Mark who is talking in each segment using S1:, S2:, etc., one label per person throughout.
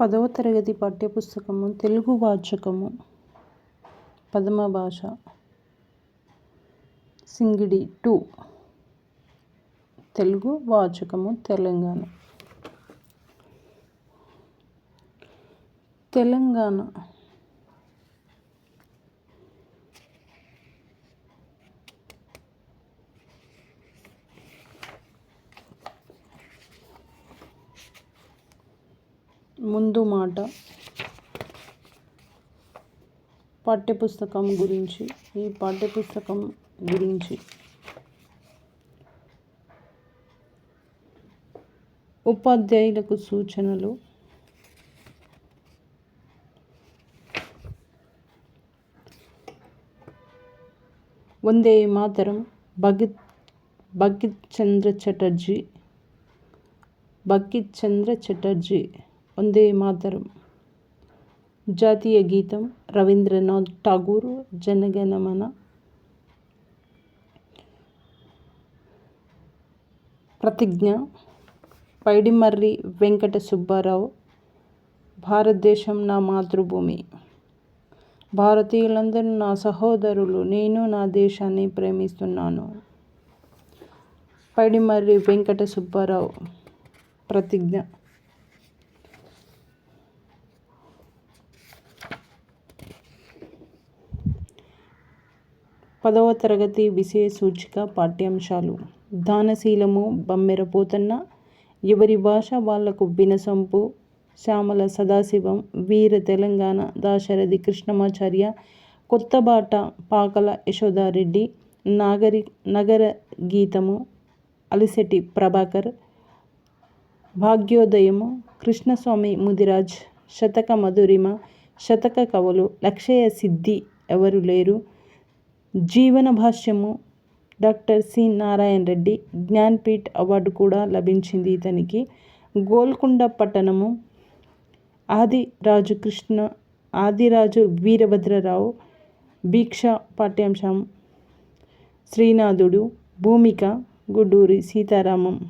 S1: పదవ తరగతి పాఠ్యపుస్తకము తెలుగు వాచకము పదమ భాష సింగిడి టూ తెలుగు వాచకము తెలంగాణ. తెలంగాణ. ముందు మాట. పాఠ్యపుస్తకం గురించి ఈ పాఠ్యపుస్తకం గురించి. ఉపాధ్యాయులకు సూచనలు. వందే మాతరం భగత్ భగత్ చంద్ర చటర్జీ భగత్ చంద్ర చటర్జీ. వందే మాతరం. జాతీయ గీతం రవీంద్రనాథ్ ఠాగూర్ జనగణమన. ప్రతిజ్ఞ పైడిమర్రి వెంకట సుబ్బారావు భారతదేశం నా మాతృభూమి. భారతీయులందరూ నా సహోదరులు నేను నా దేశాన్ని ప్రేమిస్తున్నాను. పైడిమర్రి వెంకట సుబ్బారావు ప్రతిజ్ఞ పదవ తరగతి విషయ సూచిక పాఠ్యాంశాలు. దానశీలము బమ్మెర పోతన్న ఎవరి భాష వాళ్ళకు వినసంపు. శ్యామల సదాశివం వీర తెలంగాణ దాశరథి కృష్ణమాచార్య కొత్తబాట పాకల యశోదారెడ్డి నాగరి నగర గీతము అలిసెటి ప్రభాకర్ భాగ్యోదయము కృష్ణస్వామి ముదిరాజ్ శతక మధురిమ శతక కవులు లక్షయ సిద్ధి ఎవరు లేరు? జీవన భాష్యము doctor C. Narayana Reddy Jnanpith award కూడా లభించింది ఇతనికి. గోల్కొండ పట్టణము ఆదిరాజు కృష్ణ ఆదిరాజు వీరభద్రరావు భీక్ష పాఠ్యాంశం శ్రీనాథుడు భూమిక గుడ్డూరి సీతారామం.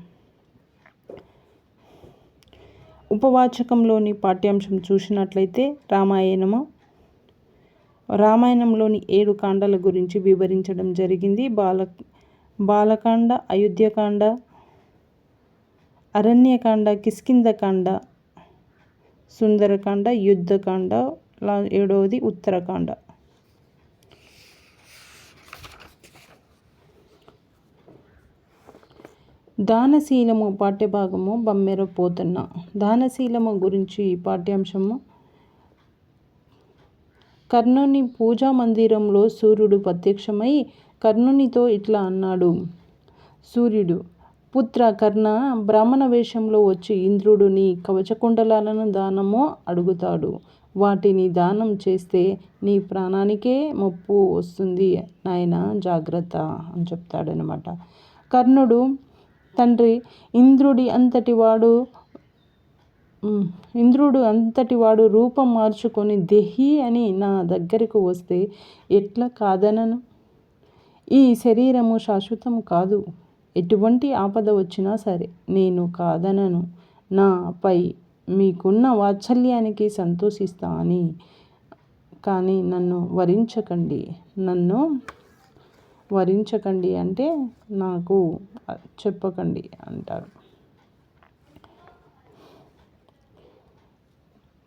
S1: ఉపవాచకంలోని పాఠ్యాంశం చూసినట్లయితే రామాయణము రామాయణంలోని ఏడు కాండల గురించి వివరించడం జరిగింది. బాల బాలకాండ అయోధ్యకాండ అరణ్యకాండ కిష్కింధకాండ సుందరకాండ యుద్ధకాండ ఏడవది ఉత్తరకాండ. దానశీలము పాఠ్యభాగము బమ్మెర పోతున్న. దానశీలము గురించి పాఠ్యాంశము కర్ణుని పూజా మందిరంలో సూర్యుడు ప్రత్యక్షమై కర్ణునితో ఇట్లా అన్నాడు. సూర్యుడు పుత్ర కర్ణ బ్రాహ్మణ వేషంలో వచ్చి ఇంద్రుడు నీ కవచకుండలాలను దానము అడుగుతాడు. వాటిని దానం చేస్తే నీ ప్రాణానికే ముప్పు వస్తుంది. నాయన జాగ్రత్త అని చెప్తాడనమాట కర్ణుడు తండ్రి ఇంద్రుడి అంతటి వాడు ఇంద్రుడు అంతటి వాడు రూపం మార్చుకొని దేహి అని నా దగ్గరకు వస్తే ఎట్లా కాదనను? ఈ శరీరము శాశ్వతం కాదు. ఎటువంటి ఆపద వచ్చినా సరే నేను కాదనను. నాపై మీకున్న వాత్సల్యానికి సంతోషిస్తా అని కానీ నన్ను వరించకండి. నన్ను వరించకండి అంటే నాకు చెప్పకండి అంటారు.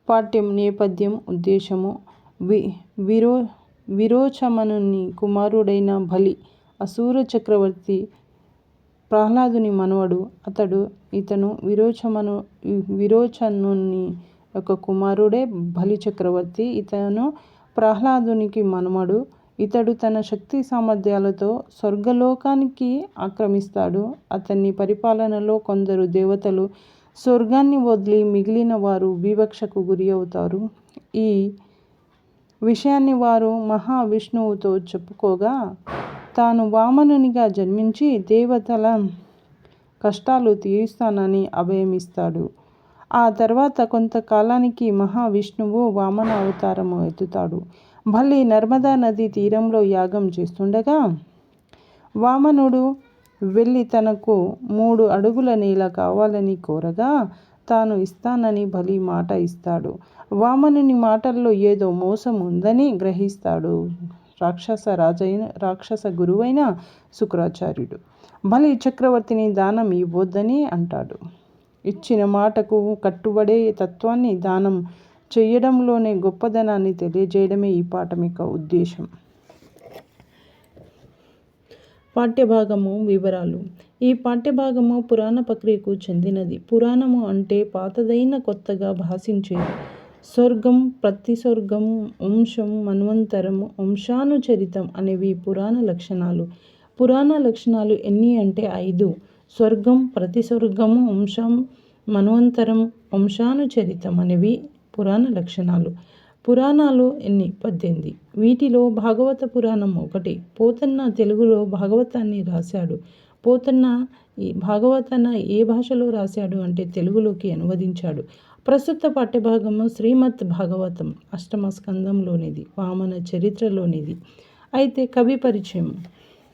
S1: పాఠ్యం నేపథ్యం ఉద్దేశము వి విరో విరోచమనుని కుమారుడైన బలి అసూర చక్రవర్తి ప్రహ్లాదుని మనవడు. అతడు ఇతను విరోచమను విరోచనుని యొక్క కుమారుడే బలి చక్రవర్తి. ఇతను ప్రహ్లాదునికి మనమడు ఇతడు తన శక్తి సామర్థ్యాలతో స్వర్గలోకానికి ఆక్రమిస్తాడు. అతని పరిపాలనలో కొందరు దేవతలు స్వర్గాన్ని వదిలి మిగిలిన వారు వివక్షకు గురి అవుతారు. ఈ విషయాన్ని వారు మహావిష్ణువుతో చెప్పుకోగా తాను వామనునిగా జన్మించి దేవతల కష్టాలు తీరుస్తానని అభయమిస్తాడు. ఆ తర్వాత కొంతకాలానికి మహావిష్ణువు వామన అవతారము ఎత్తుతాడు. మళ్ళీ నర్మదా నది తీరంలో యాగం చేస్తుండగా వామనుడు వెళ్ళి తనకు మూడు అడుగుల నేల కావాలని కోరగా తాను ఇస్తానని బలి మాట ఇస్తాడు. వామనుని మాటల్లో ఏదో మోసం ఉందని గ్రహిస్తాడు. రాక్షస రాజైన రాక్షస గురువైన శుక్రాచార్యుడు. బలి చక్రవర్తిని దానం ఇవ్వొద్దని అంటాడు. ఇచ్చిన మాటకు కట్టుబడే తత్వాన్ని దానం చేయడంలోనే గొప్పదనాన్ని తెలియజేయడమే ఈ పాఠం యొక్క ఉద్దేశం. పాఠ్యభాగము వివరాలు. ఈ పాఠ్యభాగము పురాణ ప్రక్రియకు చెందినది. పురాణము అంటే పాతదైన కొత్తగా భాషించేది. స్వర్గం ప్రతిస్వర్గం వంశం మన్వంతరం వంశానుచరితం అనేవి పురాణ లక్షణాలు. పురాణ లక్షణాలు ఎన్ని అంటే ఐదు. స్వర్గం ప్రతిస్వర్గం వంశం మన్వంతరం వంశానుచరితం అనేవి పురాణ లక్షణాలు. పురాణాలు ఎన్ని? పద్దెనిమిది. వీటిలో భాగవత పురాణం ఒకటి. పోతన్న తెలుగులో భాగవతాన్ని రాశాడు. పోతన్న ఈ భాగవతన ఏ భాషలో రాశాడు అంటే తెలుగులోకి అనువదించాడు. ప్రస్తుత పాఠ్యభాగము శ్రీమద్ భాగవతం అష్టమ స్కందంలోనిది వామన చరిత్రలోనిది. అయితే కవి పరిచయం.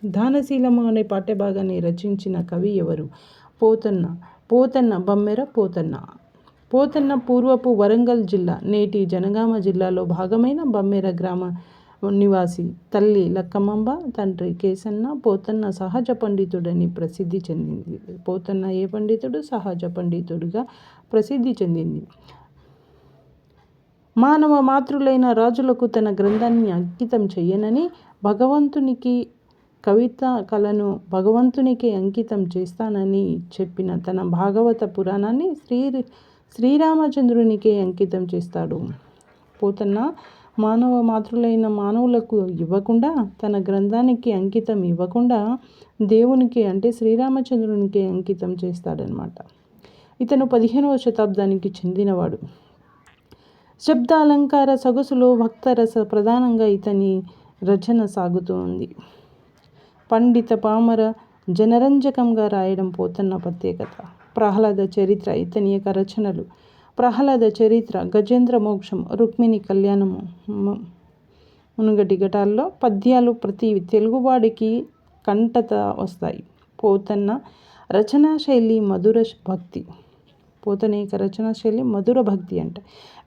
S1: దానశీలము అనే పాఠ్యభాగాన్ని రచించిన కవి ఎవరు? పోతన్న. పోతన్న బమ్మెర పోతన్న. పోతన్న పూర్వపు వరంగల్ జిల్లా నేటి జనగామ జిల్లాలో భాగమైన బమ్మెర గ్రామ నివాసి తల్లి లక్కమాంబ తండ్రి కేసన్న పోతన్న సహజ పండితుడని ప్రసిద్ధి చెందింది. పోతన్న ఏ పండితుడు? సహజ పండితుడిగా ప్రసిద్ధి చెందింది. మానవ మాతృలైన రాజులకు తన గ్రంథాన్ని అంకితం చేయనని భగవంతునికి కవిత కళను భగవంతునికి అంకితం చేస్తానని చెప్పిన తన భాగవత పురాణాన్ని శ్రీ శ్రీరామచంద్రునికే అంకితం చేస్తాడు. పోతన్న మానవ మాతృలైన మానవులకు ఇవ్వకుండా తన గ్రంథానికి అంకితం ఇవ్వకుండా దేవునికి అంటే శ్రీరామచంద్రునికి అంకితం చేస్తాడనమాట ఇతను పదిహేనవ శతాబ్దానికి చెందినవాడు. శబ్ద అలంకార సొగసులో భక్తరస ప్రధానంగా ఇతని రచన సాగుతోంది. పండిత పామర జనరంజకంగా రాయడం పోతన్న ప్రత్యేకత. ప్రహ్లాద చరిత్ర ఇతని యొక్క రచనలు. ప్రహ్లాద చరిత్ర గజేంద్ర మోక్షం రుక్మిణి కళ్యాణము మునుగటి ఘటాల్లో పద్యాలు ప్రతి తెలుగువాడికి కంటత వస్తాయి. పోతన్న రచనా శైలి మధుర భక్తి. పోతనేక రచనా శైలి మధుర భక్తి అంట.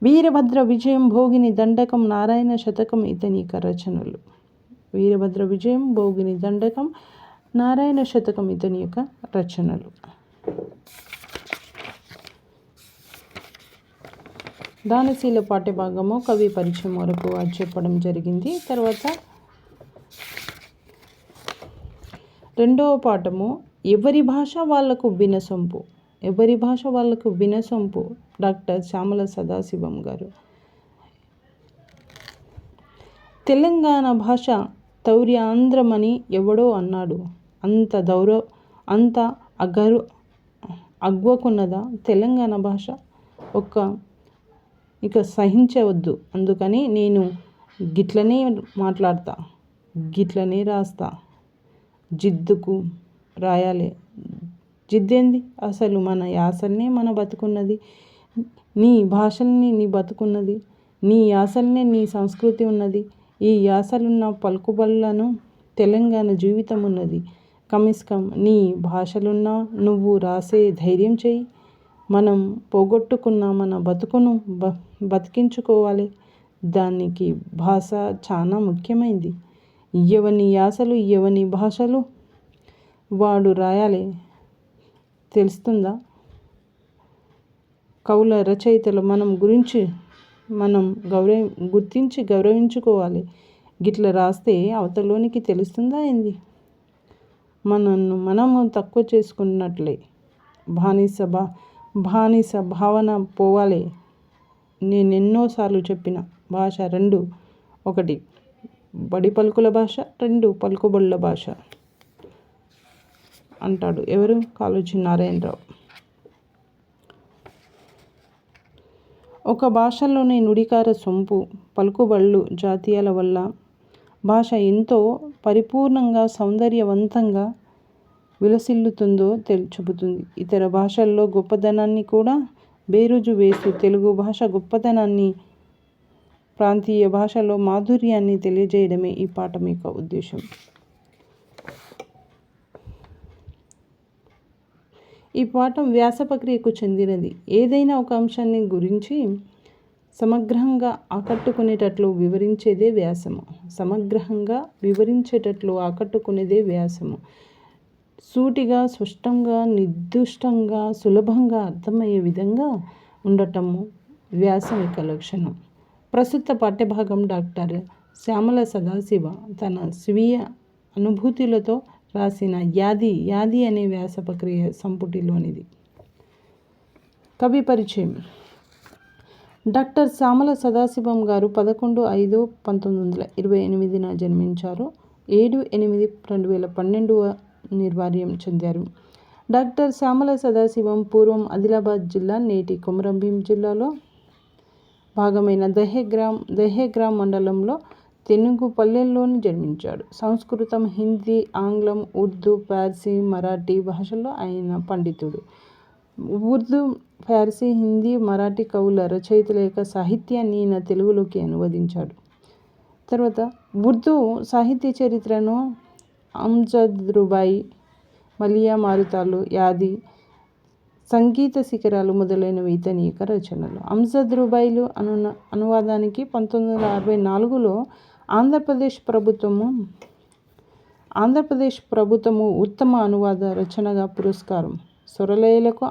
S1: వీరభద్ర విజయం భోగిని దండకం నారాయణ శతకం ఇతని యొక్క రచనలు. వీరభద్ర విజయం భోగిని దండకం నారాయణ శతకం ఇతని యొక్క రచనలు. దానశీల పాఠ్యభాగము కవి పరిచయం వరకు అది చెప్పడం జరిగింది. తర్వాత రెండవ పాఠము ఎవరి భాష వాళ్ళకు వినసొంపు? ఎవరి భాష వాళ్ళకు వినసొంపు? డాక్టర్ శ్యామల సదాశివం గారు. తెలంగాణ భాష తౌర్యాంధ్రమని ఎవడో అన్నాడు. అంత దౌర అంత అగరు అగ్వకున్నదా తెలంగాణ భాష ఒక ఇక సహించవద్దు. అందుకని నేను గిట్లనే మాట్లాడతా గిట్లనే రాస్తా. జిద్దుకు రాయాలి. జిద్దేంది? అసలు మన యాసల్నే మన బతుకున్నది. నీ భాషల్ని నీ బతుకున్నది. నీ యాసల్నే నీ సంస్కృతి ఉన్నది. ఈ యాసలున్న పలుకుబళ్ళను తెలంగాణ జీవితం ఉన్నది కమిస్కం నీ భాషలున్నా నువ్వు రాసే ధైర్యం చెయ్యి మనం పోగొట్టుకున్న మన బతుకును బ బతికించుకోవాలి. దానికి భాష చాలా ముఖ్యమైంది. ఎవని యాసలు ఎవని భాషలు వాడు రాయాలి. తెలుస్తుందా? కవుల రచయితలు మనం గురించి మనం గౌరవ గుర్తించి గౌరవించుకోవాలి. గిట్ల రాస్తే అవతలోనికి తెలుస్తుందా ఏంది? మనను మనము తక్కువ చేసుకున్నట్లే. బానిస భా బానిస భావన పోవాలి. నేను ఎన్నోసార్లు చెప్పిన భాష రెండు ఒకటి బడి పలుకుల భాష రెండు పలుకుబడుల భాష అంటాడు. ఎవరు? కాలుచి నారాయణరావు. ఒక భాషలోని నుడికార సొంపు పలుకుబళ్ళు జాతీయాల వల్ల భాష ఎంతో పరిపూర్ణంగా సౌందర్యవంతంగా విలసిల్లుతుందో తెలు చెబుతుంది. ఇతర భాషల్లో గొప్పదనాన్ని కూడా బేరుజు వేస్తూ తెలుగు భాష గొప్పతనాన్ని ప్రాంతీయ భాషలో మాధుర్యాన్ని తెలియజేయడమే ఈ పాఠం యొక్క ఉద్దేశం. ఈ పాఠం వ్యాస ప్రక్రియకు చెందినది. ఏదైనా ఒక అంశాన్ని గురించి సమగ్రంగా ఆకట్టుకునేటట్లు వివరించేదే వ్యాసము. సమగ్రంగా వివరించేటట్లు ఆకట్టుకునేదే వ్యాసము. సూటిగా స్పష్టంగా నిర్దిష్టంగా సులభంగా అర్థమయ్యే విధంగా ఉండటము వ్యాసం యొక్క లక్షణం. ప్రస్తుత పాఠ్యభాగం డాక్టర్ శ్యామల సదాశివ తన స్వీయ అనుభూతులతో రాసిన యాది యాది అనే వ్యాస ప్రక్రియ సంపుటిలోనిది. కవి పరిచయం. డాక్టర్ శ్యామల సదాశివం గారు పదకొండు ఐదు పంతొమ్మిది వందల ఇరవై ఎనిమిదిన జన్మించారు. ఏడు ఎనిమిది రెండు వేల పన్నెండు నిర్వార్యం చెందారు. డాక్టర్ శ్యామల సదాశివం పూర్వం ఆదిలాబాద్ జిల్లా నేటి కొమరంభీం జిల్లాలో భాగమైన దహేగ్రామ్ దహేగ్రామ్ మండలంలో తెనుగు పల్లెల్లోని జన్మించాడు. సంస్కృతం హిందీ ఆంగ్లం ఉర్దూ పార్సీ మరాఠీ భాషల్లో ఆయన పండితుడు. ఉర్దూ ఫార్సీ హిందీ మరాఠీ కవుల రచయితల యొక్క సాహిత్యాన్ని ఈయన తెలుగులోకి అనువదించాడు. తర్వాత ఉర్దూ సాహిత్య చరిత్రను అంజద్ రుబాయి మలియా మారుతాలు యాది సంగీత శిఖరాలు మొదలైనవి ఇతని యొక్క రచనలు. అంజద్ రుబాయిలు అను అనువాదానికి పంతొమ్మిది వందల అరవై నాలుగులో ఆంధ్రప్రదేశ్ ప్రభుత్వము ఆంధ్రప్రదేశ్ ప్రభుత్వము ఉత్తమ అనువాద రచనగా పురస్కారం స్వరలయలకు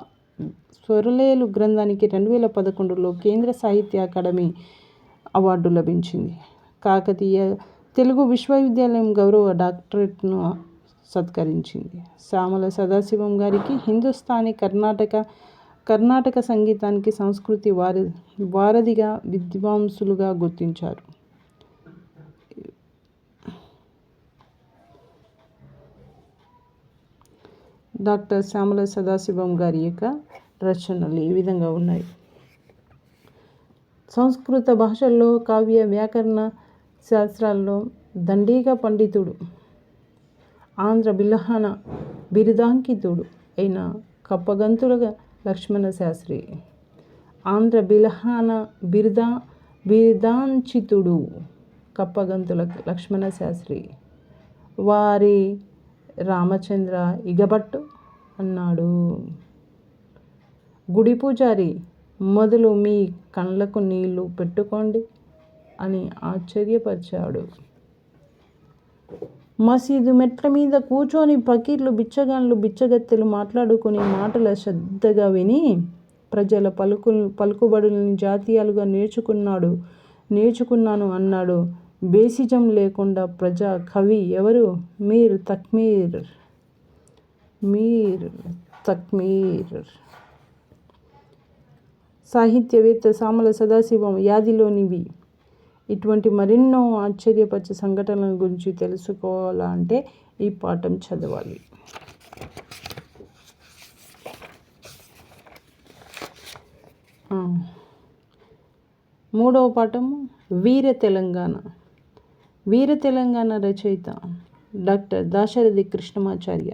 S1: స్వరలేలు గ్రంథానికి రెండు వేల పదకొండులో కేంద్ర సాహిత్య అకాడమీ అవార్డు లభించింది. కాకతీయ తెలుగు విశ్వవిద్యాలయం గౌరవ డాక్టరేట్ను సత్కరించింది. సామల సదాశివం గారికి హిందుస్థానీ కర్ణాటక కర్ణాటక సంగీతానికి సంస్కృతి వారి వారధిగా విద్వాంసులుగా గుర్తించారు. డాక్టర్ శ్యామల సదాశివం గారి యొక్క రచనలు ఈ విధంగా ఉన్నాయి. సంస్కృత భాషల్లో కావ్య వ్యాకరణ శాస్త్రాల్లో దండీగా పండితుడు ఆంధ్ర బిల్హన బిరుదాంకితుడు అయిన కప్పగంతుల లక్ష్మణ శాస్త్రి ఆంధ్ర బిలహాన బిరుదా బిరుదాంచితుడు కప్పగంతుల లక్ష్మణ శాస్త్రి. వారి రామచంద్ర ఇగబట్టు అన్నాడు. గుడి పూజారి మొదలు మీ కళ్ళకు నీళ్ళు పెట్టుకోండి అని ఆశ్చర్యపరిచాడు. మసీదు మెట్ల మీద కూర్చొని పకీర్లు బిచ్చగాన్లు బిచ్చగత్తెలు మాట్లాడుకునే మాటల శ్రద్ధగా విని ప్రజల పలుకు పలుకుబడులని జాతీయాలుగా నేర్చుకున్నాడు. నేర్చుకున్నాను అన్నాడు. బేసిజం లేకుండా ప్రజా కవి ఎవరు? మీర్ తక్మీర్. మీర్ తక్మీర్. సాహిత్యవేత్త సామల సదాశివం యాదిలోనివి ఇటువంటి మరెన్నో ఆశ్చర్యపరిచే సంఘటనల గురించి తెలుసుకోవాలంటే ఈ పాఠం చదవాలి. మూడవ పాఠము వీర తెలంగాణ. వీర తెలంగాణ రచయిత డాక్టర్ దాశరథి కృష్ణమాచార్య.